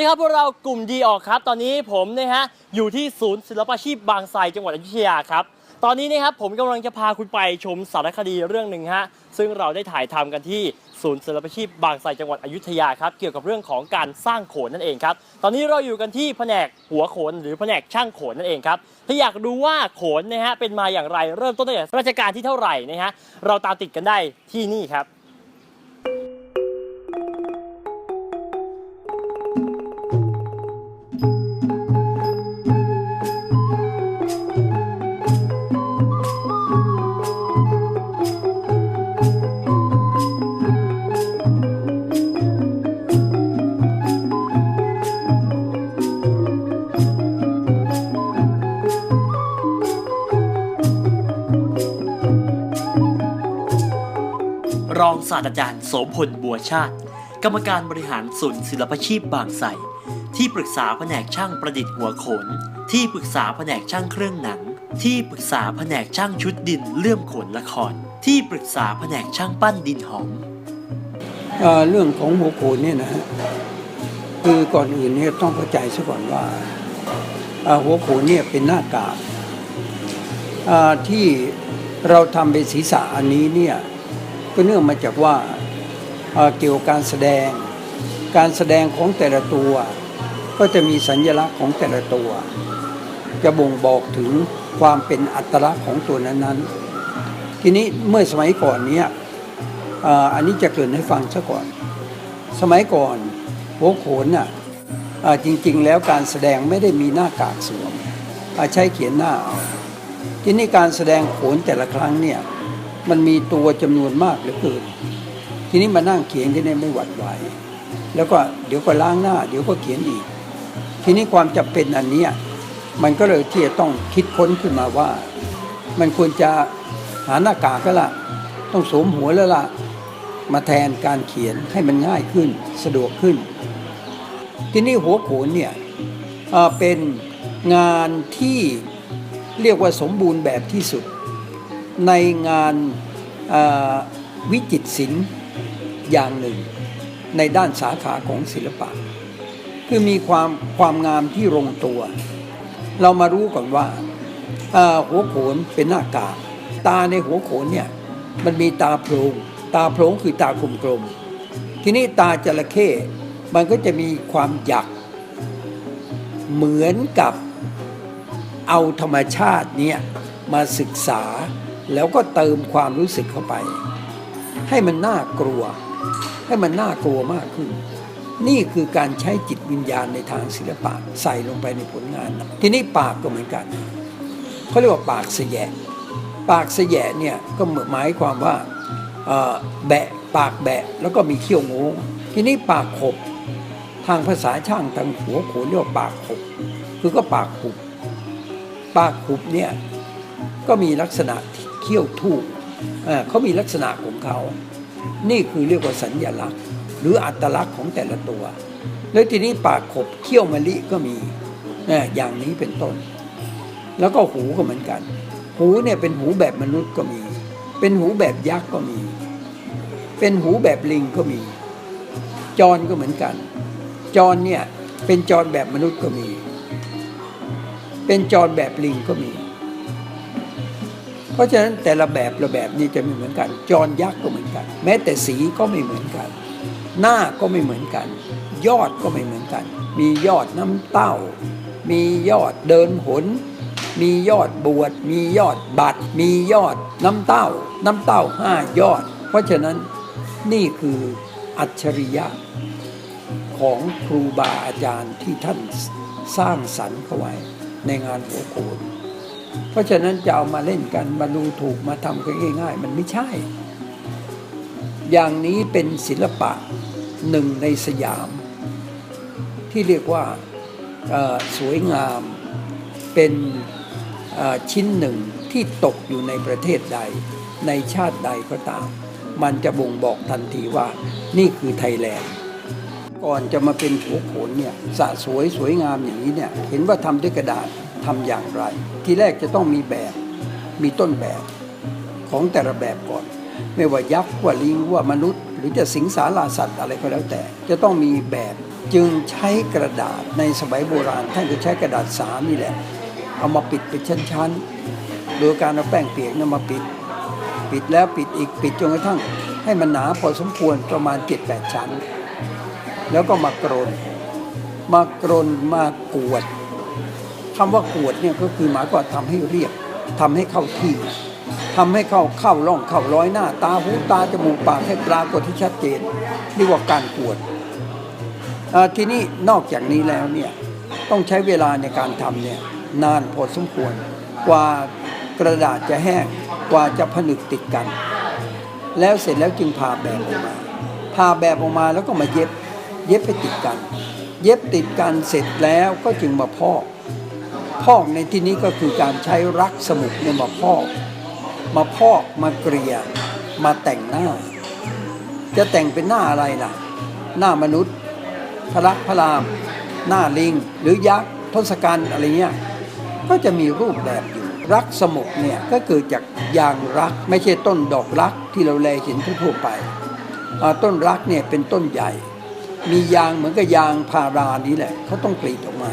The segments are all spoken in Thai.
สวัสดีครับพวกเรากลุ่มดีออกครับ ตอนนี้ผมนะฮะอยู่ที่ศูนย์ศิลปาชีพบางไทรจังหวัดอยุธยาครับ ตอนนี้นะครับผมกำลังจะพาคุณไปชมสารคดีเรื่องหนึ่งฮะซึ่งเราได้ถ่ายทำกันที่ศูนย์ศิลปาชีพบางไทรจังหวัดอยุธยาครับ เกี่ยวกับเรื่องของการสร้างโขนนั่นเองครับ ตอนนี้เราอยู่กันที่แผนกหัวโขนหรือแผนกช่างโขนนั่นเองครับ ถ้าอยากดูว่าโขนนะฮะเป็นมาอย่างไรเริ่มต้นตั้งแต่รัชกาลที่เท่าไหร่นะฮะเราตามติดกันได้ที่นี่ครับ องศาสตราจารย์โสพลบัวชาติ กรรมการบริหารศูนย์ศิลปชีพบางไทรที่ปรึกษาแผนกช่างประดิษฐ์หัวโขน ที่ปรึกษาแผนกช่างเครื่องหนัง ที่ปรึกษาแผนกช่างชุดดินเลื่อมโขนละคร ที่ปรึกษาแผนกช่างปั้นดินหอมเอ่อเรื่องของหัวโขนเนี่ยนะฮะคือก่อนอื่นเนี่ยต้องเข้าใจซะก่อนว่าเอ่อหัวโขนเนี่ยเป็นหน้ากากอ่าที่เราทำเป็นศีรษะอันนี้เนี่ย ก็เนื่องมาจากว่าเกี่ยวกับการแสดง การแสดงของแต่ละตัว ก็จะมีสัญลักษณ์ของแต่ละตัว จะบ่งบอกถึงความเป็นอัตลักษณ์ของตัวนั้นๆ ทีนี้เมื่อสมัยก่อนเนี่ยอันนี้จะเกรินให้ฟังซะก่อน สมัยก่อนหัวโขนน่ะอ่าจริงๆ แล้วการแสดงไม่ได้มีหน้ากากสวมใช้เขียนหน้าเอาทีนี้การแสดงโขนแต่ละครั้งเนี่ย มันมีตัวจำนวนมากเหลือเกิน ทีนี้มานั่งเขียนที่นี่ไม่หวั่นไหว แล้วก็เดี๋ยวก็ล้างหน้า เดี๋ยวก็เขียนอีก ทีนี้ความจำเป็นอันนี้มันก็เลยที่จะต้องคิดค้นขึ้นมาว่า มันควรจะหาหน้ากากก็ละต้องสวมหัวแล้วล่ะมาแทนการเขียนให้มันง่ายขึ้นสะดวกขึ้น ทีนี้หัวโขนเนี่ยเป็นงานที่เรียกว่าสมบูรณ์แบบที่สุด ในงานวิจิตรศิลป์อย่างหนึ่ง ในด้านสาขาของศิลปะ คือมีความความงามที่ลงตัว เรามารู้ก่อนว่าหัวโขนเป็นหน้ากากตาในหัวโขนเนี่ยมันมีตาโพรงตาโพรงคือตากลมๆทีนี้ตาจระเข้มันก็จะมีความหยัก เหมือนกับเอาธรรมชาติเนี่ยมาศึกษา แล้วก็เติมความรู้สึกเข้าไป ให้มันน่ากลัว ให้มันน่ากลัวมากขึ้น นี่คือการใช้จิตวิญญาณในทางศิลปะใส่ลงไปในผลงาน ทีนี้ปากก็เหมือนกันเขาเรียกว่าปากเสยะปากเสยะเนี่ยก็หมายความว่าแบะปากแบะแล้วก็มีเขี้ยวงงทีนี้ปากขบ ทางภาษาช่างทางหัวโขนเรียกว่าปากขบ คือก็ปากขบปากขบเนี่ยก็มีลักษณะ ขี้ยวทูบเเขามีลักษณะของเขา นี่คือเรียกว่าสัญญลักษณ์ หรืออัตลักษณ์ของแต่ละตัว แล้วทีนี้ปากขบเขี้ยวมะลิก็มีอย่างนี้เป็นต้น แล้วก็หูก็เหมือนกัน หูเนี่ยเป็นหูแบบมนุษย์ก็มี เป็นหูแบบยักษ์ก็มี เป็นหูแบบลิงก็มีจรก็เหมือนกันจรเนี่ยเป็นจรแบบมนุษย์ก็มี เป็นจรแบบลิงก็มี ราะฉะนั้นแต่ละแบบละแบบนี้จะไม่เหมือนกัน จรยักษ์ก็เหมือนกัน แม้แต่สีก็ไม่เหมือนกัน หน้าก็ไม่เหมือนกัน ยอดก็ไม่เหมือนกัน มียอดน้ำเต้า มียอดเดินหน มียอดบวช มียอดบัตร มียอดน้ำเต้า น้ำเต้าห้ายอด เพราะฉะนั้นนี่คืออัจฉริยะของครูบาอาจารย์ที่ท่านสร้างสรรค์เข้าไว้ในงานหัวโขน เพราะฉะนั้นจะเอามาเล่นกันมาดูถูกมาทำกันง่าย ๆ มันไม่ใช่ อย่างนี้เป็นศิลปะหนึ่งในสยาม ที่เรียกว่าสวยงามเป็นชิ้นหนึ่งที่ตกอยู่ในประเทศใด ในชาติใดก็ตาม มันจะบ่งบอกทันทีว่านี่คือไทยแลนด์ก่อนจะมาเป็นหัวโขนเนี่ยสะสวยสวยงามอย่างนี้เนี่ยเห็นว่าทำด้วยกระดาษ ทำอย่างไร ทีแรกจะต้องมีแบบมีต้นแบบของแต่ละแบบก่อน ไม่ว่ายักษ์ว่าลิงว่ามนุษย์ หรือจะสิงสาราสัตว์อะไรก็แล้วแต่ จะต้องมีแบบจึงใช้กระดาษในสมัยโบราณท่านก็ใช้กระดาษสานี่แหละ เอามาปิดเป็นชั้นๆ โดยการเอาแป้งเปียกเนี่ยมาปิด ปิดแล้วปิดอีกปิดจนกระทั่ง ให้มันหนาพอสมควรประมาณ7-8ชั้น แล้วก็มากรนมากรนมากวด คำว่ากวดเนี่ยก็คือหมายความทำให้เรียบทำให้เข้าที่ทำให้เข้าเข้าร่องเข้าร้อยหน้า ตาหูตาจมูกปากให้ปรากฏที่ชัดเจนเรียกว่าการกวดทีนี้นอกจากนี้แล้วเนี่ยต้องใช้เวลาในการทำเนี่ยนานพอสมควรกว่ากระดาษจะแห้งกว่าจะผนึกติดกัน แล้วเสร็จแล้วจึงผ่าแบบออกมาผ่าแบบออกมาแล้วก็มาเย็บ เย็บไปติดกัน เย็บติดกันเสร็จแล้วก็จึงมาพอก พอกในที่นี้ก็คือการใช้รักสมุกเนี่ยมาพอก มาพอกมาเกลี่ยมาแต่งหน้า จะแต่งเป็นหน้าอะไรล่ะ หน้ามนุษย์พระลักษมณ์พระราม หน้าลิง หรือยักษ์ทศกัณฐ์อะไรเงี้ยก็จะมีรูปแบบอยู่รักสมุกเนี่ยก็เกิดจากยางรักไม่ใช่ต้นดอกรักที่เราแลเห็นทั่วไป ต้นรักเนี่ยเป็นต้นใหญ่ มียางเหมือนกับยางพารานี้แหละเขาต้องกรีดออกมา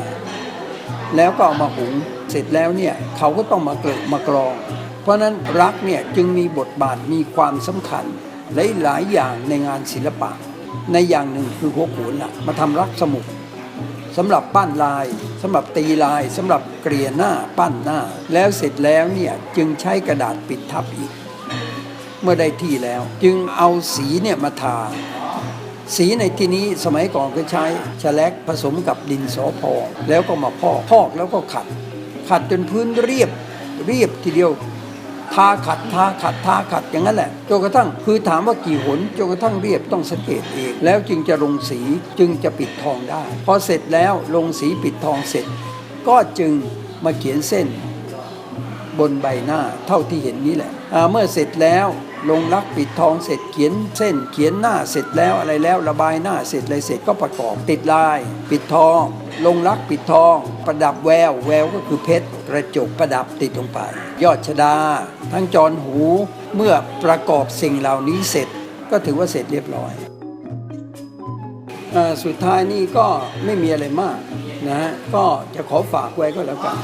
แล้วก็เอามาหุงเสร็จแล้วเนี่ยเขาก็ต้องมาเกลือมากรอง เพราะนั้นรักเนี่ยจึงมีบทบาทมีความสำคัญหลายหลายๆอย่างในงานศิลปะ ในอย่างหนึ่งคือหัวโขนน่ะมาทำรักสมุกสำหรับปั้นลายสำหรับตีลายสำหรับเกลี่ยหน้าปั้นหน้า แล้วเสร็จแล้วเนี่ยจึงใช้กระดาษปิดทับอีก เมื่อได้ที่แล้ว จึงเอาสีเนี่ยมาทา สีในที่นี้สมัยก่อนก็ใช้แฉลกผสมกับดินสอพองแล้วก็มาพอกพอกแล้วก็ขัด ขัดจนพื้นเรียบเรียบทีเดียวทาขัดทาขัดทาขัดอย่างนั้นแหละจนกระทั่งคือถามว่ากี่หนจนกระทั่งเรียบต้องสังเกตเองแล้วจึงจะลงสีจึงจะปิดทองได้ พอเสร็จแล้วลงสีปิดทองเสร็จ ก็จึงมาเขียนเส้นบนใบหน้าเท่าที่เห็นนี้แหละเมื่อเสร็จแล้ว ลงรักปิดทองเสร็จเขียนเส้นเขียนหน้าเสร็จแล้วอะไรแล้วระบายหน้าเสร็จอะไรเสร็จก็ประกอบติดลาย ปิดทอง ลงรักปิดทอง ประดับแววแววก็คือเพชรกระจกประดับติดลงไป ยอดชดา ทั้งจรหูเมื่อประกอบสิ่งเหล่านี้เสร็จก็ถือว่าเสร็จเรียบร้อยอสุดท้ายนี่ก็ไม่มีอะไรมากนะฮะก็จะขอฝากไว้ก็แล้วกัน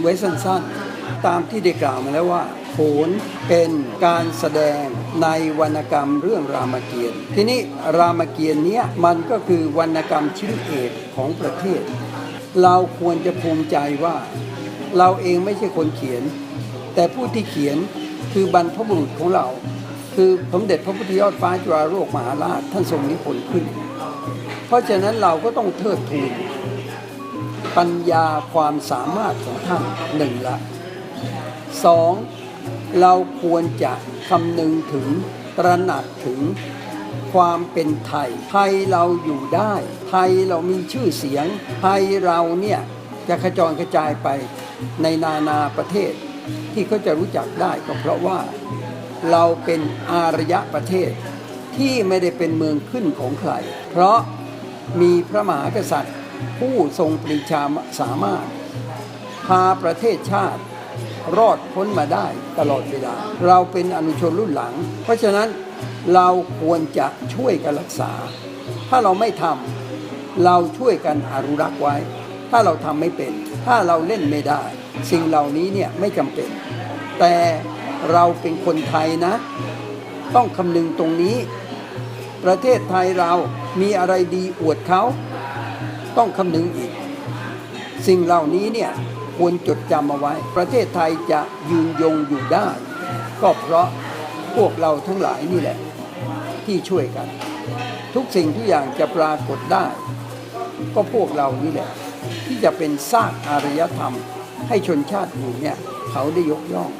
ไว้สั้นๆ ตามที่ได้กล่าวมาแล้วว่า โขนเป็นการแสดงในวรรณกรรมเรื่องรามเกียรติ์ทีนี้รามเกียรติ์เนี้ยมันก็คือวรรณกรรมชิ้นเอกของประเทศ เราควรจะภูมิใจว่า เราเองไม่ใช่คนเขียน แต่ผู้ที่เขียนคือบรรพบุรุษของเรา คือสมเด็จพระพุทธยอดฟ้าจุฬาโลกมหาราชท่านทรงนิพนธ์ขึ้น เพราะฉะนั้นเราก็ต้องเทิดทูนปัญญาความสามารถของท่านหนึ่งละสอง เราควรจะคำนึงถึงตระหนักถึงความเป็นไทย ไทยเราอยู่ได้ ไทยเรามีชื่อเสียง ไทยเราเนี่ยจะกระจรกระจายไปในนานาประเทศ ที่เขาจะรู้จักได้ก็เพราะว่าเราเป็นอารยะประเทศที่ไม่ได้เป็นเมืองขึ้นของใคร เพราะมีพระมหากษัตริย์ ผู้ทรงปรีชาสามารถ พาประเทศชาติ รอดพ้นมาได้ตลอดเวลา เราเป็นอนุชนรุ่นหลัง เพราะฉะนั้นเราควรจะช่วยกันรักษา ถ้าเราไม่ทำเราช่วยกันอนุรักษ์ไว้ ถ้าเราทำไม่เป็น ถ้าเราเล่นไม่ได้ สิ่งเหล่านี้เนี่ยไม่จำเป็น แต่เราเป็นคนไทยนะ ต้องคำนึงตรงนี้ ประเทศไทยเรามีอะไรดีอวดเขา ต้องคำนึงอีก สิ่งเหล่านี้เนี่ย ควรจดจำเอาไว้ ประเทศไทยจะยืนยงอยู่ได้ ก็เพราะพวกเราทั้งหลายนี่แหละ ที่ช่วยกัน ทุกสิ่งทุกอย่างจะปรากฏได้ ก็พวกเรานี่แหละ ที่จะเป็นสร้างอารยธรรม ให้ชนชาติอยู่เนี่ย เขาได้ยกย่อง